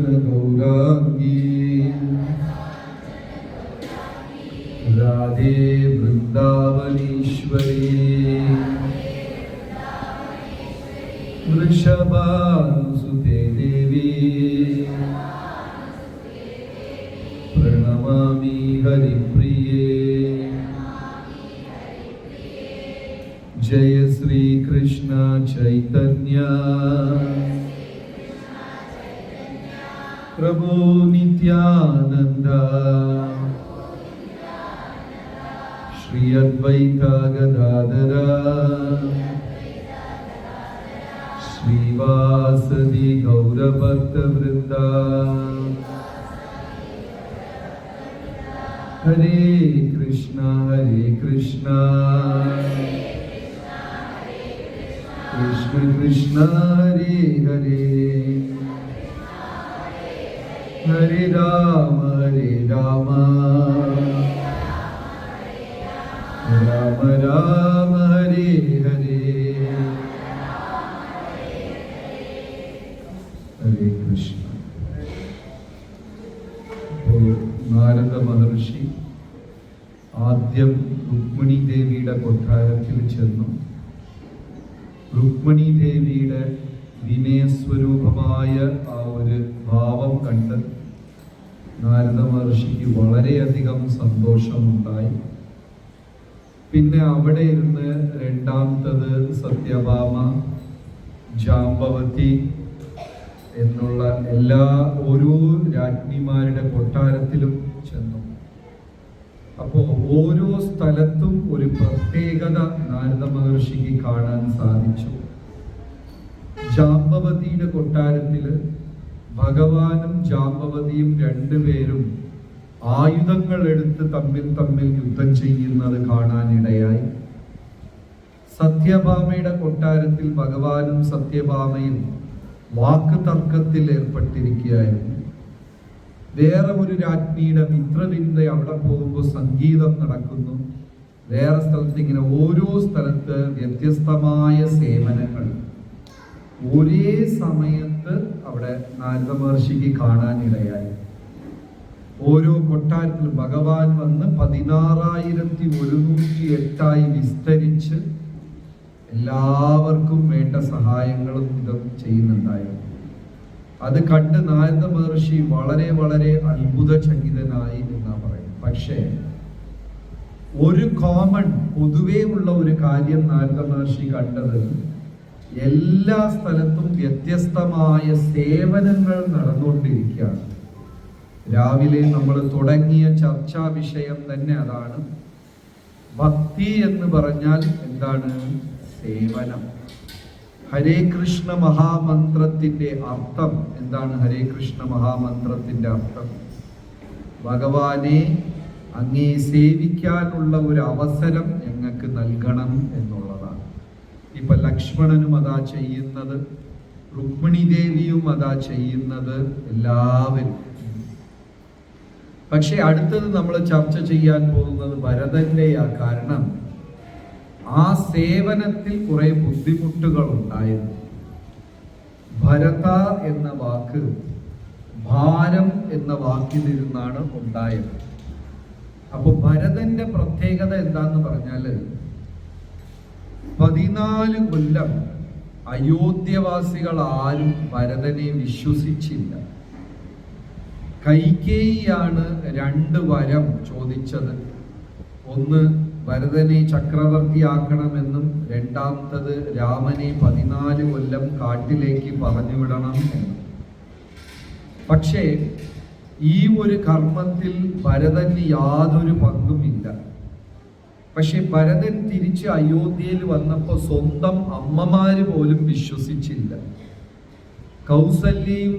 गौरांगी राधे वृंदावनेश्वरी वृषभांसुते देवी। प्रणमामि हरिप्रिये। जय श्री कृष्ण चैतन्या। प्रभो नित्यानन्द। श्री अद्वैतागदादरा श्रीवासदि गौरभक्तवृन्दा। हरे कृष्ण हरे कृष्ण। कृष्ण कृष्णा हरे हरे। ഹരേ രാമ ഹരി രാമ. രാമ രാമ ഹരി ഹരി. ഹരേ കൃഷ്ണ. നാരദ മഹർഷി ആദ്യം രുക്മിണി ദേവിയുടെ കൊട്ടാരത്തിൽ ചെന്നു. രുക്മിണി ദേവിയുടെ വിനയസ്വരൂപമായ ആ നാരദ മഹർഷിക്ക് വളരെയധികം സന്തോഷമുണ്ടായി. പിന്നെ അവിടെ ഇരുന്ന് രണ്ടാമത്തത് സത്യഭാമ ജാമ്പവതി എന്നുള്ള എല്ലാ ഓരോ രാജ്ഞിമാരുടെ കൊട്ടാരത്തിലും ചെന്നു. അപ്പോൾ ഓരോ സ്ഥലത്തും ഒരു പ്രത്യേകത നാരദ മഹർഷിക്ക് കാണാൻ സാധിച്ചു. ജാമ്പവതിയുടെ കൊട്ടാരത്തിൽ ഭഗവാനും ജാമ്പവതിയും രണ്ടുപേരും ആയുധങ്ങൾ എടുത്ത് തമ്മിൽ തമ്മിൽ യുദ്ധം ചെയ്യുന്നത് കാണാനിടയായി. സത്യഭാമയുടെ കൊട്ടാരത്തിൽ ഭഗവാനും സത്യഭാമയും വാക്ക് തർക്കത്തിൽ ഏർപ്പെട്ടിരിക്കുകയായിരുന്നു. വേറെ ഒരു രാജ്ഞിയുടെ മിത്രവിന്ദ അവിടെ പോകുമ്പോൾ സംഗീതം നടക്കുന്നു. വേറെ സ്ഥലത്ത് ഇങ്ങനെ ഓരോ സ്ഥലത്ത് വ്യത്യസ്തമായ സേവനങ്ങൾ. ഒരേ സമയത്ത് അവിടെ നാരദ മഹർഷിക്ക് കാണാനിടയായി. ഓരോ കൊട്ടാരത്തിൽ ഭഗവാൻ വന്ന് പതിനാറായിരത്തി ഒരുന്നൂറ്റി എട്ടായി വിസ്തരിച്ച് എല്ലാവർക്കും വേണ്ട സഹായങ്ങളും ഇതും ചെയ്യുന്നുണ്ടായിരുന്നു. അത് കണ്ട് നാരദ മഹർഷി വളരെ വളരെ അത്ഭുതചകിതനായി എന്നാ പറയുന്നത്. പക്ഷേ ഒരു കോമൺ പൊതുവേ ഉള്ള ഒരു കാര്യം നാരദ മഹർഷി കണ്ടത് എല്ലാ സ്ഥലത്തും വ്യത്യസ്തമായ സേവനങ്ങൾ നടന്നുകൊണ്ടിരിക്കുകയാണ്. രാവിലെ നമ്മൾ തുടങ്ങിയ ചർച്ചാ വിഷയം തന്നെ അതാണ്. ഭക്തി എന്ന് പറഞ്ഞാൽ എന്താണ്? സേവനം. ഹരേ കൃഷ്ണ മഹാമന്ത്രത്തിന്റെ അർത്ഥം എന്താണ്? ഹരേ കൃഷ്ണ മഹാമന്ത്രത്തിന്റെ അർത്ഥം. ഭഗവാനെ അങ്ങേ സേവിക്കാനുള്ള ഒരു അവസരം ഞങ്ങൾക്ക് നൽകണം എന്നുള്ളതാണ് ഇപ്പൊ ലക്ഷ്മണനും അതാ ചെയ്യുന്നത് രുക്മിണി ദേവിയും അതാ ചെയ്യുന്നത് എല്ലാവരും. പക്ഷെ അടുത്തത് നമ്മൾ ചർച്ച ചെയ്യാൻ പോകുന്നത് ഭരതന്റെയാ കാരണം. ആ സേവനത്തിൽ കുറെ ബുദ്ധിമുട്ടുകൾ ഉണ്ടായിരുന്നു. ഭരത എന്ന വാക്ക് ഭാരം എന്ന വാക്കിൽ നിന്നാണ് ഉണ്ടായത്. അപ്പൊ ഭരതന്റെ പ്രത്യേകത എന്താന്ന് പറഞ്ഞാൽ പതിനാല് കൊല്ലം അയോധ്യവാസികൾ ആരും ഭരതനെ വിശ്വസിച്ചില്ല. കൈകേയിയാണ് രണ്ട് വരം ചോദിച്ചത്. ഒന്ന് ഭരതനെ ചക്രവർത്തിയാക്കണമെന്നും രണ്ടാമത്തത് രാമനെ പതിനാല് കൊല്ലം കാട്ടിലേക്ക് പറഞ്ഞുവിടണം എന്നും. പക്ഷേ ഈ ഒരു കർമ്മത്തിൽ ഭരതന് യാതൊരു പങ്കുമില്ല. പക്ഷെ ഭരതൻ തിരിച്ച് അയോധ്യയിൽ വന്നപ്പോൾ സ്വന്തം അമ്മമാര് പോലും വിശ്വസിച്ചില്ല. കൗസല്യയും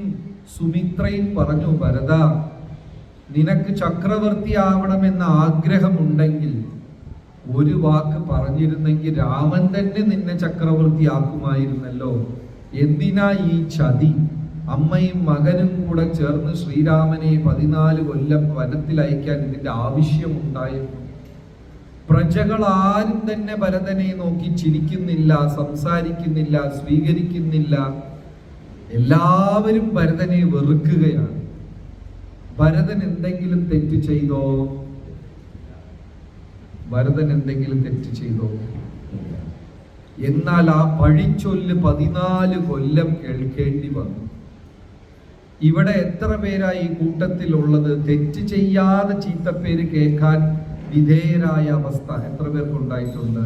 സുമിത്രയും പറഞ്ഞു ഭരത നിനക്ക് ചക്രവർത്തി ആവണമെന്ന ആഗ്രഹമുണ്ടെങ്കിൽ ഒരു വാക്ക് പറഞ്ഞിരുന്നെങ്കിൽ രാമൻ തന്നെ നിന്നെ ചക്രവർത്തി ആക്കുമായിരുന്നല്ലോ. എന്തിനാ ഈ ചതി? അമ്മയും മകനും കൂടെ ചേർന്ന് ശ്രീരാമനെ പതിനാല് കൊല്ലം വനത്തിൽ അയക്കാൻ ഇതിന്റെ ആവശ്യമുണ്ടായിരുന്നു. പ്രജകൾ ആരും തന്നെ ഭരതനെ നോക്കി ചിരിക്കുന്നില്ല സംസാരിക്കുന്നില്ല സ്വീകരിക്കുന്നില്ല. എല്ലാവരും ഭരതനെ വെറുക്കുകയാണ്. ഭരതൻ എന്തെങ്കിലും തെറ്റ് ചെയ്തോ? ഭരതൻ എന്തെങ്കിലും തെറ്റ് ചെയ്തോ? എന്നാൽ ആ പഴിച്ചൊല്ല് പതിനാല് കൊല്ലം കേൾക്കേണ്ടി വന്നു. ഇവിടെ എത്ര പേരായി കൂട്ടത്തിലുള്ളത്? തെറ്റ് ചെയ്യാതെ ചീത്തപ്പേര് കേൾക്കാൻ വിധേയരായ അവസ്ഥ എത്ര പേർക്ക് ഉണ്ടായിട്ടുണ്ട്?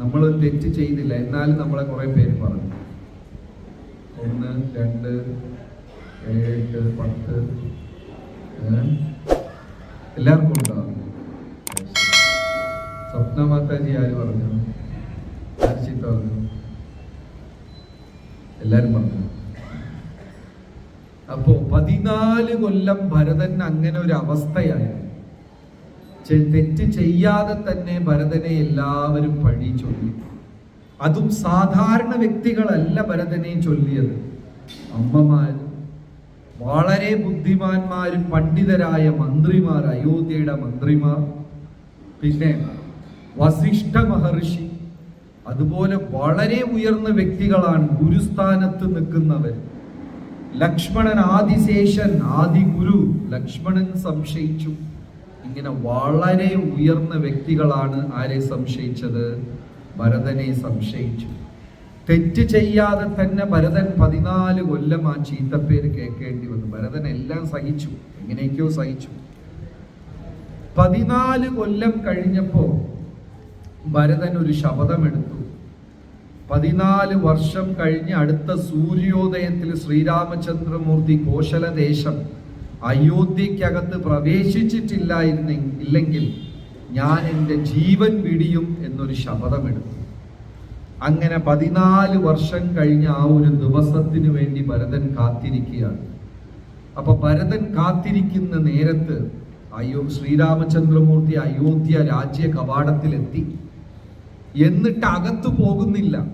നമ്മൾ തെറ്റ് ചെയ്തില്ല. എന്നാലും നമ്മളെ കുറെ പേര് പറഞ്ഞു. ഒന്ന് രണ്ട് ഏഴ് പത്ത് എല്ലാവർക്കും ഉണ്ടോ? സ്വപ്ന മാതാജി ആര് പറഞ്ഞു? ചീത്ത പറഞ്ഞു. എല്ലാരും പറഞ്ഞു. അപ്പോ പതിനാല് കൊല്ലം ഭരതൻ അങ്ങനെ ഒരു അവസ്ഥയായിരുന്നു തെറ്റ് ചെയ്യാതെ തന്നെ ഭരതനെ എല്ലാവരും പഴി ചൊല്ലി. അതും സാധാരണ വ്യക്തികളല്ല ഭരതനെ ചൊല്ലിയത്. അമ്മമാർ വളരെ ബുദ്ധിമാന്മാരും പണ്ഡിതരായ മന്ത്രിമാർ അയോധ്യയുടെ മന്ത്രിമാർ പിന്നെ വസിഷ്ഠ മഹർഷി അതുപോലെ വളരെ ഉയർന്ന വ്യക്തികളാണ് ഗുരുസ്ഥാനത്ത് നിൽക്കുന്നവർ. ലക്ഷ്മണൻ ആദിശേഷൻ ആദി ഗുരു ലക്ഷ്മണൻ സംശയിച്ചു. ഇങ്ങനെ വളരെ ഉയർന്ന വ്യക്തികളാണ് ആരെ സംശയിച്ചത്? ഭരതനെ സംശയിച്ചു. തെറ്റ് ചെയ്യാതെ തന്നെ ഭരതൻ പതിനാല് കൊല്ലം ആ ചീത്തപ്പേര് കേൾക്കേണ്ടി വന്നു. ഭരതൻ എല്ലാം സഹിച്ചു. എങ്ങനെയൊക്കെയോ സഹിച്ചു. പതിനാല് കൊല്ലം കഴിഞ്ഞപ്പോ ഭരതൻ ഒരു ശപഥമെടുത്തു. പതിനാല് വർഷം കഴിഞ്ഞ് അടുത്ത സൂര്യോദയത്തിൽ ശ്രീരാമചന്ദ്രമൂർത്തി കോശലദേശം അയോധ്യക്കകത്ത് പ്രവേശിച്ചിട്ടില്ലായിരുന്നെ ഇല്ലെങ്കിൽ ഞാൻ എന്റെ ജീവൻ വിടിയും എന്നൊരു ശപഥമെടുത്തു. അങ്ങനെ പതിനാല് വർഷം കഴിഞ്ഞ ആ ഒരു ദിവസത്തിന് വേണ്ടി ഭരതൻ കാത്തിരിക്കുകയാണ്. അപ്പൊ ഭരതൻ കാത്തിരിക്കുന്ന നേരത്ത് അയ്യോ ശ്രീരാമചന്ദ്രമൂർത്തി അയോധ്യ രാജ്യ കവാടത്തിലെത്തി. എന്നിട്ട് അകത്തു പോകുന്നില്ല.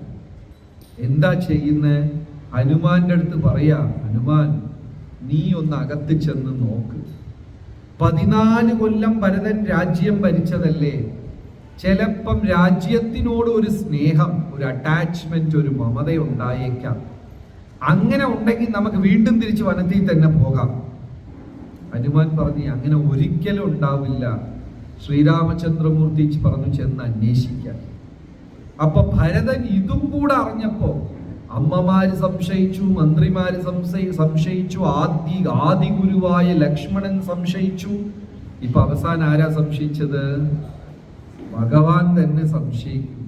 എന്താ ചെയ്യുന്നത് ഹനുമാന്റെ അടുത്ത് പറയാ ഹനുമാൻ നീ ഒന്ന് അകത്ത് ചെന്ന് നോക്ക്. പതിനാല് കൊല്ലം ഭരതൻ രാജ്യം ഭരിച്ചതല്ലേ? ചിലപ്പം രാജ്യത്തിനോട് ഒരു സ്നേഹം ഒരു അറ്റാച്ച്മെന്റ് ഒരു മമത ഉണ്ടായേക്കാം അങ്ങനെ ഉണ്ടെങ്കിൽ നമുക്ക് വീണ്ടും തിരിച്ച് വനത്തിൽ തന്നെ പോകാം. ഹനുമാൻ പറഞ്ഞു അങ്ങനെ ഒരിക്കലും ഉണ്ടാവില്ല. ശ്രീരാമചന്ദ്രമൂർത്തി പറഞ്ഞു ചെന്ന് അന്വേഷിക്കാൻ അപ്പൊ ഭരതൻ ഇതും കൂടെ അറിഞ്ഞപ്പോ അമ്മമാര് സംശയിച്ചു മന്ത്രിമാര് സംശയി സംശയിച്ചു ആദി ആദി ഗുരുവായ ലക്ഷ്മണൻ സംശയിച്ചു. ഇപ്പൊ അവസാനം ആരാ സംശയിച്ചത്? ഭഗവാൻ തന്നെ സംശയിക്കും.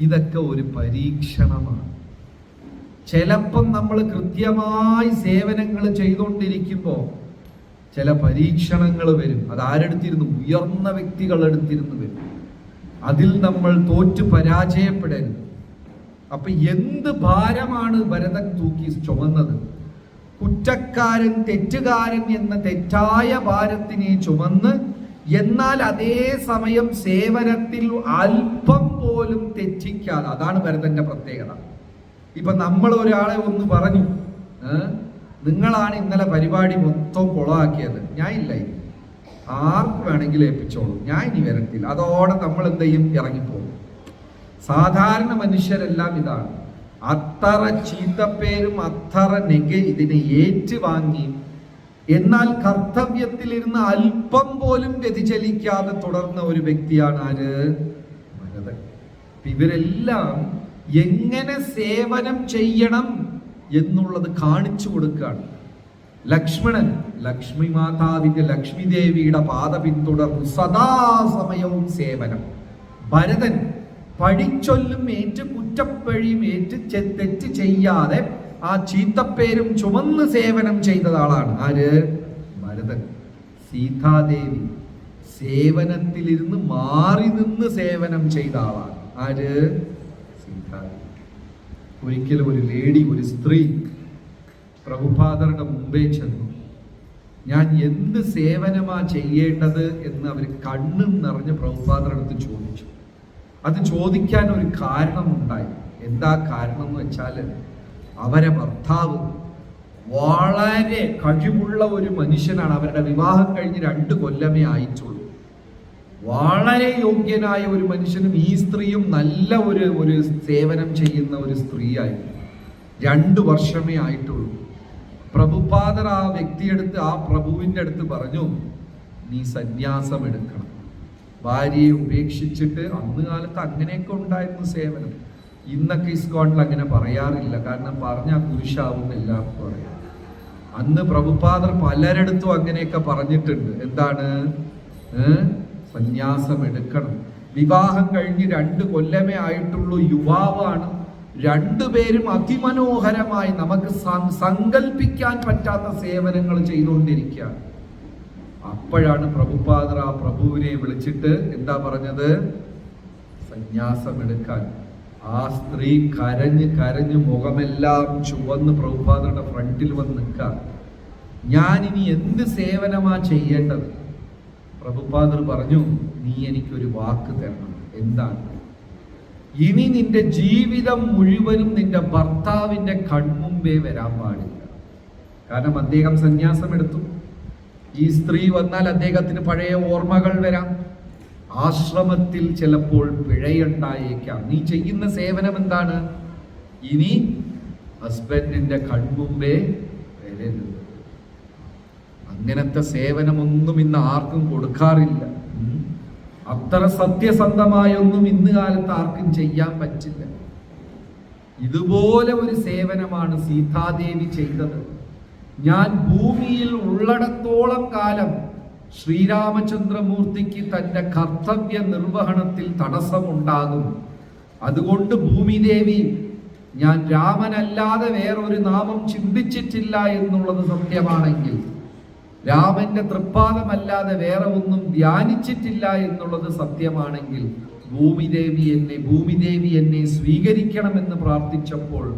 ഇതൊക്കെ ഒരു പരീക്ഷണമാണ്. ചിലപ്പം നമ്മൾ കൃത്യമായി സേവനങ്ങൾ ചെയ്തുകൊണ്ടിരിക്കുമ്പോൾ ചില പരീക്ഷണങ്ങൾ വരും. അത് ആരെടുത്തിരുന്നു? ഉയർന്ന വ്യക്തികൾ എടുത്തിരുന്നു വരും. അതിൽ നമ്മൾ തോറ്റു പരാജയപ്പെടരുത്. അപ്പൊ എന്ത് ഭാരമാണ് ഭരതൻ തൂക്കി ചുമന്നത്? കുറ്റക്കാരൻ തെറ്റുകാരൻ എന്ന തെറ്റായ ഭാരത്തിനെ ചുമന്ന് എന്നാൽ അതേ സമയം സേവനത്തിൽ അല്പം പോലും തെറ്റിക്കാതെ അതാണ് ഭരതന്റെ പ്രത്യേകത. ഇപ്പൊ നമ്മൾ ഒരാളെ ഒന്ന് പറഞ്ഞു? നിങ്ങളാണ് ഇന്നലെ പരിപാടി മൊത്തം കുളമാക്കിയത്. ഞാൻ ഇല്ല ആർക്ക് വേണമെങ്കിലും ഏൽപ്പിച്ചോളൂ. ഞാൻ ഇനി വരത്തില്ല. അതോടെ നമ്മൾ എന്ത് ഇറങ്ങിപ്പോകും. സാധാരണ മനുഷ്യരെല്ലാം ഇതാണ്. അത്ര ചീത്തപ്പേരും അത്ര നെഗ ഇതിനെ ഏറ്റുവാങ്ങി. എന്നാൽ കർത്തവ്യത്തിലിരുന്ന് അല്പം പോലും വ്യതിചലിക്കാതെ തുടർന്ന ഒരു വ്യക്തിയാണ് ആര്? അപ്പൊ ഇവരെല്ലാം എങ്ങനെ സേവനം ചെയ്യണം എന്നുള്ളത് കാണിച്ചു കൊടുക്കുകയാണ്. ലക്ഷ്മണൻ ലക്ഷ്മി മാതാവിന്റെ ലക്ഷ്മി ദേവിയുടെ പാത പിന്തുടർന്നു. സദാസമയവും സേവനം. ഭരതൻ പഴിച്ചൊല്ലും ഏറ്റ് കുറ്റപ്പഴിയും ഏറ്റ് തെറ്റ് ചെയ്യാതെ ആ ചീത്തപ്പേരും ചുമന്ന് സേവനം ചെയ്ത ആളാണ് ആര്? ഭരതൻ. സീതാദേവി. സേവനത്തിലിരുന്ന് മാറി നിന്ന് സേവനം ചെയ്ത ആളാണ് ആര്? സീതാദേവി. ഒരിക്കലും ഒരു ലേഡി ഒരു സ്ത്രീ പ്രഭുപാദറുടെ മുമ്പേ ചെന്നു. ഞാൻ എന്ത് സേവനമാ ചെയ്യേണ്ടത് എന്ന് അവർ കണ്ണും നിറഞ്ഞ് പ്രഭുപാദറെടുത്ത് ചോദിച്ചു. അത് ചോദിക്കാൻ ഒരു കാരണമുണ്ടായി. എന്താ കാരണം എന്ന് വെച്ചാൽ അവരെ ഭർത്താവ് വളരെ കഴിവുള്ള ഒരു മനുഷ്യനാണ്. അവരുടെ വിവാഹം കഴിഞ്ഞ് രണ്ട് കൊല്ലമേ ആയിട്ടുള്ളൂ. വളരെ യോഗ്യനായ ഒരു മനുഷ്യനും ഈ സ്ത്രീയും നല്ല ഒരു ഒരു സേവനം ചെയ്യുന്ന ഒരു സ്ത്രീയായിരുന്നു. രണ്ടു വർഷമേ ആയിട്ടുള്ളൂ. പ്രഭുപാദർ ആ വ്യക്തിയെടുത്ത് ആ പ്രഭുവിന്റെ അടുത്ത് പറഞ്ഞു നീ സന്യാസം എടുക്കണം ഭാര്യയെ ഉപേക്ഷിച്ചിട്ട് അന്ന് കാലത്ത് അങ്ങനെയൊക്കെ ഉണ്ടായിരുന്നു സേവനം. ഇന്നൊക്കെ ഇസ്കോണിൽ അങ്ങനെ പറയാറില്ല. കാരണം പറഞ്ഞാൽ കുരിശാവും എല്ലാവർക്കും അറിയാം. അന്ന് പ്രഭുപാദർ പലരിടത്തും അങ്ങനെയൊക്കെ പറഞ്ഞിട്ടുണ്ട്. എന്താണ്? സന്യാസം എടുക്കണം. വിവാഹം കഴിഞ്ഞ് രണ്ട് കൊല്ലമേ ആയിട്ടുള്ളൂ. യുവാവാണ്. രണ്ടുപേരും അതിമനോഹരമായി നമുക്ക് സങ്കല്പിക്കാൻ പറ്റാത്ത സേവനങ്ങൾ ചെയ്തുകൊണ്ടിരിക്കുകയാണ്. അപ്പോഴാണ് പ്രഭുപാദർ ആ പ്രഭുവിനെ വിളിച്ചിട്ട് എന്താ പറഞ്ഞത്? സന്യാസം എടുക്കാൻ ആ സ്ത്രീ കരഞ്ഞ് കരഞ്ഞ് മുഖമെല്ലാം ചുവന്ന് പ്രഭുപാദരുടെ ഫ്രണ്ടിൽ വന്ന് നിൽക്കുക ഞാനിനി എന്ത് സേവനമാ ചെയ്യേണ്ടത്? പ്രഭുപാദർ പറഞ്ഞു നീ എനിക്കൊരു വാക്ക് തരണം. എന്താണ്? ഇനി നിന്റെ ജീവിതം മുഴുവനും നിന്റെ ഭർത്താവിന്റെ കൺമുമ്പേ വരാൻ പാടില്ല. കാരണം അദ്ദേഹം സന്യാസം എടുത്തു ഈ സ്ത്രീ വന്നാൽ അദ്ദേഹത്തിന് പഴയ ഓർമ്മകൾ വരാം. ആശ്രമത്തിൽ ചിലപ്പോൾ പിഴയുണ്ടായേക്കാം. നീ ചെയ്യുന്ന സേവനം എന്താണ്? ഇനി ഹസ്ബൻഡിന്റെ കൺമുമ്പേ വരരുത്. അങ്ങനത്തെ സേവനമൊന്നും ഇന്ന് ആർക്കും കൊടുക്കാറില്ല. അത്ര സത്യസന്ധമായൊന്നും ഇന്ന് കാലത്ത് ആർക്കും ചെയ്യാൻ പറ്റില്ല. ഇതുപോലെ ഒരു സേവനമാണ് സീതാദേവി ചെയ്തത്. ഞാൻ ഭൂമിയിൽ ഉള്ളിടത്തോളം കാലം ശ്രീരാമചന്ദ്രമൂർത്തിക്ക് തന്റെ കർത്തവ്യ നിർവഹണത്തിൽ തടസ്സമുണ്ടാകും. അതുകൊണ്ട് ഭൂമിദേവി ഞാൻ രാമനല്ലാതെ വേറൊരു നാമം ചിന്തിച്ചിട്ടില്ല എന്നുള്ളത് സത്യമാണെങ്കിൽ രാമന്റെ തൃപ്പാദമല്ലാതെ വേറെ ഒന്നും ധ്യാനിച്ചിട്ടില്ല എന്നുള്ളത് സത്യമാണെങ്കിൽ ഭൂമിദേവി എന്നെ ഭൂമിദേവി എന്നെ സ്വീകരിക്കണമെന്ന് പ്രാർത്ഥിച്ചപ്പോൾ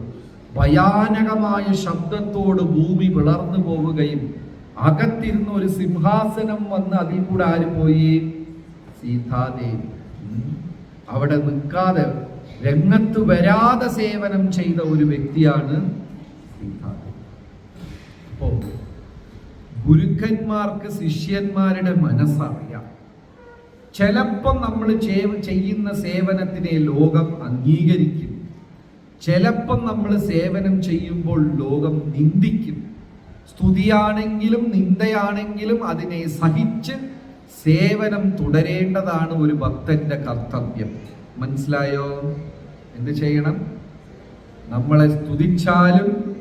ഭയാനകമായ ശബ്ദത്തോട് ഭൂമി വിളർന്നു പോവുകയും അകത്തിരുന്ന ഒരു സിംഹാസനം വന്ന് അതിൽ കൂടെ ആര് പോയി? സീതാദേവി. അവിടെ നിൽക്കാതെ രംഗത്ത് വരാതെ സേവനം ചെയ്ത ഒരു വ്യക്തിയാണ് ഗുരുക്കന്മാർക്ക് ശിഷ്യന്മാരുടെ മനസ്സറിയാം. ചിലപ്പം നമ്മൾ ചെയ്യുന്ന സേവനത്തിനെ ലോകം അംഗീകരിക്കും. ചിലപ്പം നമ്മൾ സേവനം ചെയ്യുമ്പോൾ ലോകം നിന്ദിക്കും. സ്തുതിയാണെങ്കിലും നിന്ദയാണെങ്കിലും അതിനെ സഹിച്ച് സേവനം തുടരേണ്ടതാണ് ഒരു ഭക്തന്റെ കർത്തവ്യം. മനസ്സിലായോ? എന്ത് ചെയ്യണം? നമ്മളെ സ്തുതിച്ചാലും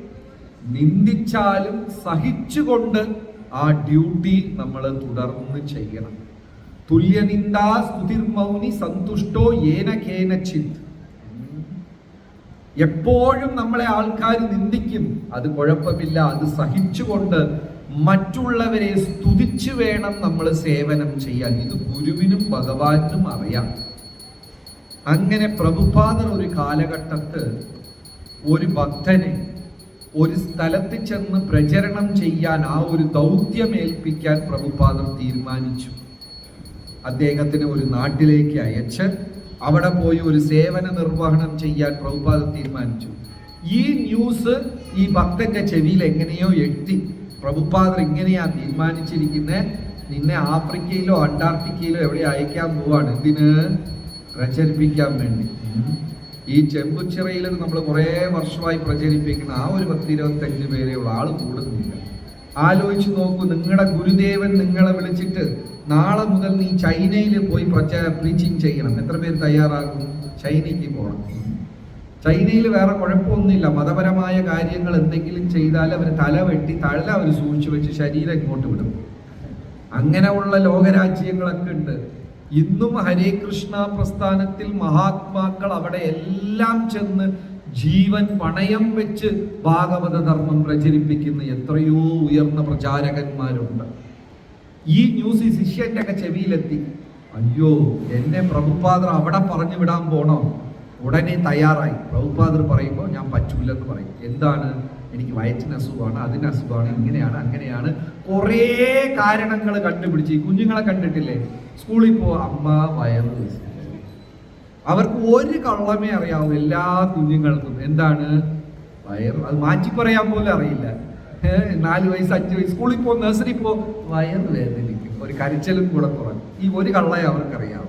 നിന്ദിച്ചാലും സഹിച്ചുകൊണ്ട് ആ ഡ്യൂട്ടി നമ്മൾ തുടർന്ന് ചെയ്യണം. തുല്യനിന്ദാ സ്തുതിർമൗനി സന്തുഷ്ടോ ഏന കേനച്ചിത് എപ്പോഴും നമ്മളെ ആൾക്കാർ നിന്ദിക്കും. അത് കുഴപ്പമില്ല. അത് സഹിച്ചുകൊണ്ട് മറ്റുള്ളവരെ സ്തുതിച്ചു വേണം നമ്മൾ സേവനം ചെയ്യാൻ. ഇത് ഗുരുവിനും ഭഗവാനും അറിയാം. അങ്ങനെ പ്രഭുപാദർ ഒരു കാലഘട്ടത്ത് ഒരു ഭക്തനെ ഒരു സ്ഥലത്ത് ചെന്ന് പ്രചരണം ചെയ്യാൻ ആ ഒരു ദൗത്യം ഏൽപ്പിക്കാൻ പ്രഭുപാദർ തീരുമാനിച്ചു. അദ്ദേഹത്തിന് ഒരു നാട്ടിലേക്ക് അയച്ച് അവിടെ പോയി ഒരു സേവന നിർവഹണം ചെയ്യാൻ പ്രഭുപാദ തീരുമാനിച്ചു. ഈ ന്യൂസ് ഈ ഭക്തന്റെ ചെവിയിൽ എങ്ങനെയോ എത്തി പ്രഭുപാദർ ഇങ്ങനെയാ തീരുമാനിച്ചിരിക്കുന്നത് നിന്നെ ആഫ്രിക്കയിലോ അന്റാർട്ടിക്കയിലോ എവിടെ അയക്കാൻ പോവാണ്? എന്തിന്? പ്രചരിപ്പിക്കാൻ വേണ്ടി. ഈ ചെമ്പുച്ചിറയിൽ നമ്മൾ കുറേ വർഷമായി പ്രചരിപ്പിക്കുന്ന ആ ഒരു പത്ത് ഇരുപത്തഞ്ച് പേരെയുള്ള ആൾ കൂടുന്നില്ല. ആലോചിച്ച് നോക്കൂ നിങ്ങളുടെ ഗുരുദേവൻ നിങ്ങളെ വിളിച്ചിട്ട് നാളെ മുതൽ നീ ചൈനയിൽ പോയി പ്രചാര പ്രീച്ചിങ് ചെയ്യണം. എത്ര പേര് തയ്യാറാകും? ചൈനയ്ക്ക് പോകണം ചൈനയിൽ വേറെ കുഴപ്പമൊന്നുമില്ല. മതപരമായ കാര്യങ്ങൾ എന്തെങ്കിലും ചെയ്താൽ അവർ തല വെട്ടി തല അവർ സൂക്ഷിച്ചു വെച്ച് ശരീരം ഇങ്ങോട്ട് വിടും. അങ്ങനെയുള്ള ലോകരാജ്യങ്ങളൊക്കെ ഉണ്ട്. ഇന്നും ഹരേ കൃഷ്ണ പ്രസ്ഥാനത്തിൽ മഹാത്മാക്കൾ അവിടെ എല്ലാം ചെന്ന് ജീവൻ പണയം വെച്ച് ഭാഗവത ധർമ്മം പ്രചരിപ്പിക്കുന്ന എത്രയോ ഉയർന്ന പ്രചാരകന്മാരുണ്ട്. ഈ ന്യൂസ് ശിഷ്യന്റെ ഒക്കെ ചെവിയിലെത്തി. അയ്യോ എന്നെ പ്രഭുപാദർ അവിടെ പറഞ്ഞു വിടാൻ പോണോ. ഉടനെ തയ്യാറായി. പ്രഭുപാദർ പറയുമ്പോൾ ഞാൻ പറ്റൂലെന്ന് പറയും. എന്താണ്? എനിക്ക് വയറ്റിന് അസുഖമാണ് അതിന് അസുഖമാണ് ഇങ്ങനെയാണ് അങ്ങനെയാണ്. കുറേ കാരണങ്ങൾ കണ്ടുപിടിച്ച്. ഈ കുഞ്ഞുങ്ങളെ കണ്ടിട്ടില്ലേ? സ്കൂളിൽ പോ അമ്മ വയറ്. അവർക്ക് ഒരു കള്ളമേ അറിയാവൂ എല്ലാ കുഞ്ഞുങ്ങൾക്കും. എന്താണ്? വയറ്. അത് മാറ്റി പറയാൻ പോലും അറിയില്ല. നാല് വയസ്സ് അഞ്ച് വയസ്സ്. സ്കൂളിൽ പോ നഴ്സറി പോ. വയറ് വേദനിക്കും. ഒരു കരച്ചിലും കൂടെ കുറഞ്ഞു. ഈ ഒരു കള്ളയെ അവർക്കറിയാവും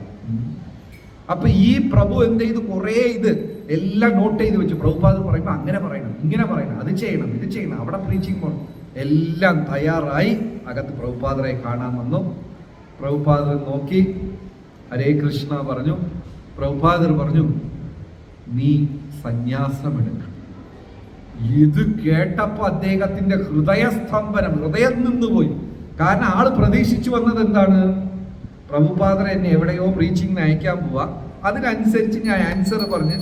അപ്പൊ ഈ പ്രഭു എന്ത് ചെയ്തു? കുറേ ഇത് എല്ലാം നോട്ട് ചെയ്ത് വെച്ചു. പ്രഭുപാദ് പറയുമ്പോൾ അങ്ങനെ പറയണം ഇങ്ങനെ പറയണം. അത് ചെയ്യണം ഇത് ചെയ്യണം. അവിടെ പ്രീച്ചിങ് പോകണം എല്ലാം തയ്യാറായി അകത്ത് പ്രഭുപാദരെ കാണാൻ വന്നു. പ്രഭുപാദർ നോക്കി. ഹരേ കൃഷ്ണ പറഞ്ഞു. പ്രഭുപാദർ പറഞ്ഞു നീ സന്യാസമെടുക്കണം. ഇത് കേട്ടപ്പോൾ അദ്ദേഹത്തിന്റെ ഹൃദയസ്തംഭനം ഹൃദയം നിന്നുപോയി. കാരണം ആൾ പ്രതീക്ഷിച്ചു വന്നത് എന്താണ്? പ്രഭുപാദർ എന്നെ എവിടെയോ പ്രീച്ചിങ്ങിന് അയക്കാൻ പോവാ. അതിനനുസരിച്ച് ഞാൻ ആൻസർ പറഞ്ഞു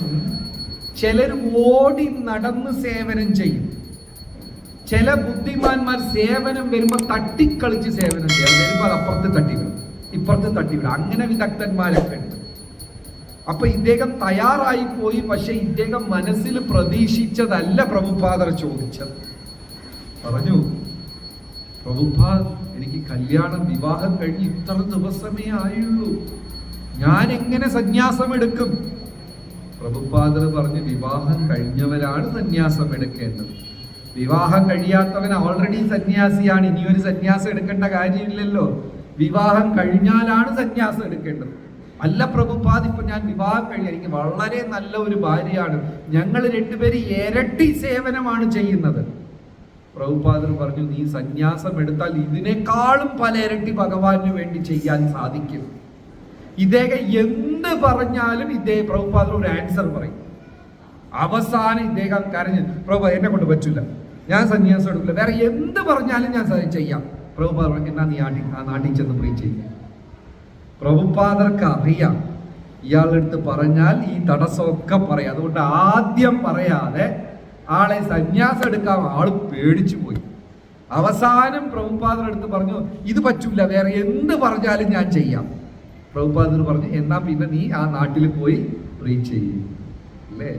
ചിലർ ഓടി നടന്ന് സേവനം ചെയ്യും. ചില ബുദ്ധിമാന്മാർ സേവനം വരുമ്പോൾ തട്ടിക്കളിച്ച് സേവനം ചെയ്യും. വരുമ്പോൾ അപ്പുറത്ത് തട്ടിവിടും ഇപ്പുറത്ത് തട്ടിവിടും. അങ്ങനെ വിദഗ്ധന്മാരൊക്കെ അപ്പൊ ഇദ്ദേഹം തയ്യാറായി പോയി പക്ഷെ ഇദ്ദേഹം മനസ്സിൽ പ്രതീക്ഷിച്ചതല്ല പ്രഭുപാദർ ചോദിച്ചത്. പറഞ്ഞു പ്രഭുപാദ് എനിക്ക് കല്യാണം വിവാഹം കഴിഞ്ഞ് ഇത്ര ദിവസമേ ആയുള്ളൂ. ഞാൻ എങ്ങനെ സന്യാസം എടുക്കും പ്രഭുപാദർ പറഞ്ഞു വിവാഹം കഴിഞ്ഞവരാണ് സന്യാസം എടുക്കേണ്ടത് വിവാഹം കഴിയാത്തവൻ ഓൾറെഡി സന്യാസിയാണ്. ഇനിയൊരു സന്യാസം എടുക്കേണ്ട കാര്യമില്ലല്ലോ. വിവാഹം കഴിഞ്ഞാലാണ് സന്യാസം എടുക്കേണ്ടത്. അല്ല പ്രഭുപാദ് ഇപ്പൊ ഞാൻ വിവാഹം കഴിഞ്ഞ എനിക്ക് വളരെ നല്ല ഒരു ഭാര്യയാണ്. ഞങ്ങൾ രണ്ടുപേരും ഇരട്ടി സേവനമാണ് ചെയ്യുന്നത്. പ്രഭുപാദർ പറഞ്ഞു നീ സന്യാസം എടുത്താൽ ഇതിനേക്കാളും പല ഇരട്ടി ഭഗവാന് വേണ്ടി ചെയ്യാൻ സാധിക്കും. ഇദ്ദേഹം എന്ത് പറഞ്ഞാലും ഇദ്ദേഹം പ്രഭുപാദർ ഒരു ആൻസർ പറയും. അവസാനം ഇദ്ദേഹം കരഞ്ഞ് പ്രഭു എന്നെ കൊണ്ട് പറ്റില്ല ഞാൻ സന്യാസം എടുക്കില്ല. വേറെ എന്ത് പറഞ്ഞാലും ഞാൻ ചെയ്യാം. പ്രഭുപാദർ പറഞ്ഞു എന്നാ നീ ആട്ടി ആ നാട്ടിൽ ചെന്ന് പ്രീ ചെയ്യും. പ്രഭുപാദർക്ക് അറിയാം ഇയാളെടുത്ത് പറഞ്ഞാൽ ഈ തടസ്സമൊക്കെ പറയാം. അതുകൊണ്ട് ആദ്യം പറയാതെ ആളെ സന്യാസം എടുക്കാൻ ആൾ പേടിച്ചു പോയി അവസാനം പ്രഭുപാദർ എടുത്ത് പറഞ്ഞു ഇത് പറ്റൂല വേറെ എന്ത് പറഞ്ഞാലും ഞാൻ ചെയ്യാം. പ്രഭുപാദർ പറഞ്ഞു എന്നാ പിന്നെ നീ ആ നാട്ടിൽ പോയി പ്രീച്ച് ചെയ്യും. അല്ലേ?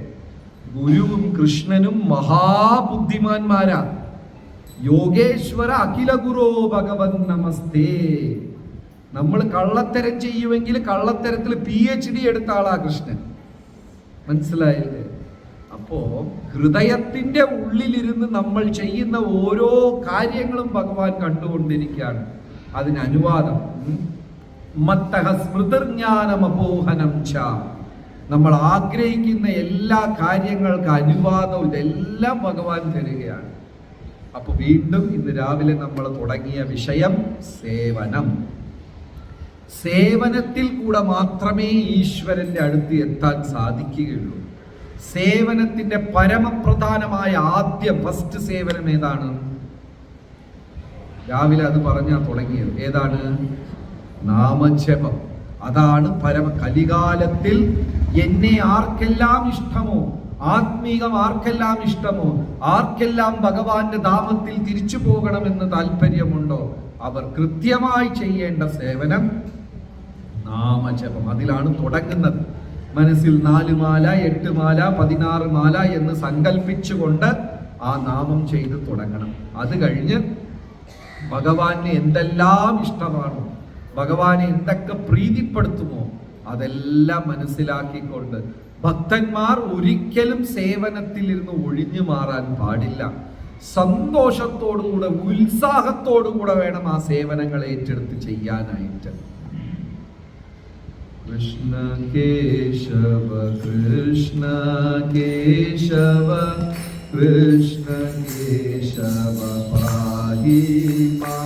ഗുരുവും കൃഷ്ണനും മഹാബുദ്ധിമാന്മാരാ. യോഗേശ്വര അഖില ഗുരോ ഭഗവൻ നമസ്തേ. നമ്മൾ കള്ളത്തരം ചെയ്യുമെങ്കിൽ കള്ളത്തരത്തിൽ പി എച്ച് ഡി എടുത്ത ആളാ കൃഷ്ണൻ. മനസ്സിലായില്ലേ? അപ്പോ ഹൃദയത്തിന്റെ ഉള്ളിലിരുന്ന് നമ്മൾ ചെയ്യുന്ന ഓരോ കാര്യങ്ങളും ഭഗവാൻ കണ്ടുകൊണ്ടിരിക്കുകയാണ്. അതിന് അനുവാദം മത്തഹ സ്മൃതിർജ്ഞാനമപോഹനം ച. നമ്മൾ ആഗ്രഹിക്കുന്ന എല്ലാ കാര്യങ്ങൾക്ക് അനുവാദം ഇതെല്ലാം ഭഗവാൻ തരികയാണ്. അപ്പൊ വീണ്ടും ഇന്ന് രാവിലെ നമ്മൾ തുടങ്ങിയ വിഷയം സേവനം. സേവനത്തിൽ കൂടെ മാത്രമേ ഈശ്വരന്റെ അടുത്ത് എത്താൻ സാധിക്കുകയുള്ളൂ. സേവനത്തിന്റെ പരമപ്രധാനമായ ആദ്യ ഫസ്റ്റ് സേവനം ഏതാണ്? രാവിലെ അത് പറഞ്ഞാൽ തുടങ്ങിയത്. ഏതാണ്? നാമജപം. അതാണ് പരമ കലികാലത്തിൽ എന്നെ ആർക്കെല്ലാം ഇഷ്ടമോ? ആത്മീകം ആർക്കെല്ലാം ഇഷ്ടമോ? ആർക്കെല്ലാം ഭഗവാന്റെ ധാമത്തിൽ തിരിച്ചു പോകണമെന്ന് താല്പര്യമുണ്ടോ? അവർ കൃത്യമായി ചെയ്യേണ്ട സേവനം നാമജപം. അതിലാണ് തുടങ്ങുന്നത്. മനസ്സിൽ നാല് മാല എട്ട് മാല പതിനാറ് മാല എന്ന് സങ്കല്പിച്ചുകൊണ്ട് ആ നാമം ചെയ്ത് തുടങ്ങണം. അത് കഴിഞ്ഞ് ഭഗവാന് എന്തെല്ലാം ഇഷ്ടമാണോ ഭഗവാനെ എന്തൊക്കെ പ്രീതിപ്പെടുത്തുമോ അതെല്ലാം മനസ്സിലാക്കിക്കൊണ്ട് ഭക്തന്മാർ ഒരിക്കലും സേവനത്തിൽ ഇരുന്ന് ഒഴിഞ്ഞു മാറാൻ പാടില്ല. സന്തോഷത്തോടുകൂടെ ഉത്സാഹത്തോടുകൂടെ വേണം ആ സേവനങ്ങൾ ഏറ്റെടുത്ത് ചെയ്യാനായിട്ട്. कृष्ण केशव कृष्ण केशव कृष्ण केशव पाहि पा